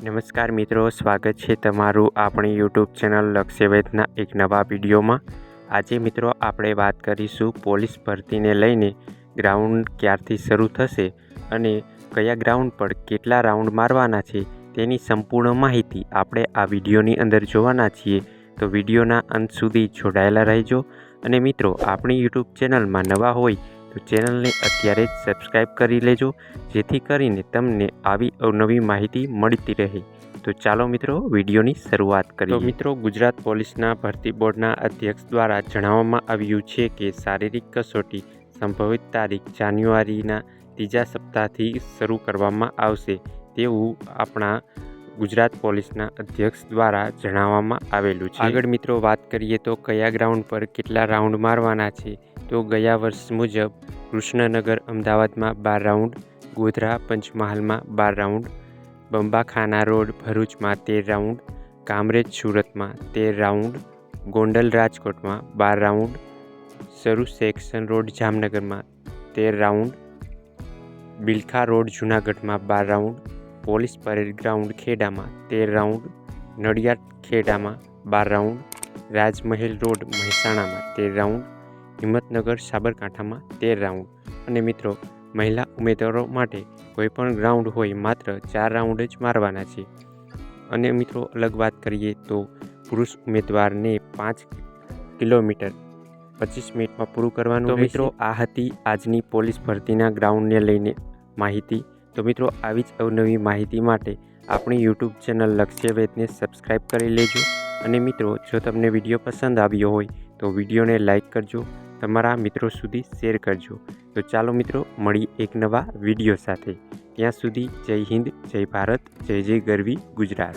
નમસ્કાર મિત્રો, સ્વાગત છે તમારું આપણી યુટ્યુબ ચેનલ લક્ષ્યવેદના એક નવા વિડીયોમાં. આજે મિત્રો આપણે વાત કરીશું પોલીસ ભરતીને લઈને ગ્રાઉન્ડ ક્યારથી શરૂ થશે અને કયા ગ્રાઉન્ડ પર કેટલા રાઉન્ડ મારવાના છે તેની સંપૂર્ણ માહિતી આપણે આ વિડીયોની અંદર જોવાના છીએ. તો વિડીયોના અંત સુધી જોડાયેલા રહેજો. અને મિત્રો, આપણી યુટ્યુબ ચેનલમાં નવા હોય તો ચેનલને અત્યારે જ સબસ્ક્રાઈબ કરી લેજો જેથી કરીને તમને આવી અવનવી માહિતી મળતી રહે. તો ચાલો મિત્રો વિડીયોની શરૂઆત કરીએ. તો મિત્રો ગુજરાત પોલીસના ભરતી બોર્ડના અધ્યક્ષ દ્વારા જણાવવામાં આવ્યું છે કે શારીરિક કસોટી સંભવિત તારીખ જાન્યુઆરીના ત્રીજા સપ્તાહથી શરૂ કરવામાં આવશે તેવું આપણા ગુજરાત પોલીસના અધ્યક્ષ દ્વારા જણાવવામાં આવેલું છે. આગળ મિત્રો વાત કરીએ તો કયા ગ્રાઉન્ડ પર કેટલા રાઉન્ડ મારવાના છે? તો ગયા વર્ષ મુજબ કૃષ્ણનગર અમદાવાદમાં બાર રાઉન્ડ ગોધરા પંચમહાલમાં બાર રાઉન્ડ બંબાખાના રોડ ભરૂચમાં તેર રાઉન્ડ કામરેજ સુરતમાં તેર રાઉન્ડ ગોંડલ રાજકોટમાં બાર રાઉન્ડ સરુ સેક્શન રોડ જામનગરમાં તેર રાઉન્ડ બિલખા રોડ જૂનાગઢમાં બાર રાઉન્ડ પોલીસ પરેડ ગ્રાઉન્ડ ખેડામાં તેર રાઉન્ડ નડિયાદ ખેડામાં બાર રાઉન્ડ રાજમહેલ રોડ મહેસાણામાં તેર રાઉન્ડ હિંમતનગર સાબરકાંઠામાં તેર રાઉન્ડ અને મિત્રો મહિલા ઉમેદવારો માટે કોઈપણ ગ્રાઉન્ડ હોય માત્ર ચાર રાઉન્ડ જ મારવાના છે. અને મિત્રો અલગ વાત કરીએ તો પુરુષ ઉમેદવારને પાંચ કિલોમીટર પચીસ મિનિટમાં પૂરું કરવાનું તો મિત્રો આ હતી આજની પોલીસ ભરતીના ગ્રાઉન્ડને લઈને માહિતી. તો મિત્રો આવી જ અવનવી માહિતી માટે આપણી યુટ્યુબ ચેનલ લક્ષ્ય વેદને સબસ્ક્રાઈબ કરી લેજો. અને મિત્રો જો તમને વીડિયો પસંદ આવ્યો હોય તો વિડીયોને લાઈક કરજો. તમારા મિત્રો સુધી શેર કરજો. તો ચાલો મિત્રો, મળી એક નવા વીડિયો સાથે. ત્યાં સુધી જય હિન્દ, જય ભારત, જય જય ગરવી ગુજરાત.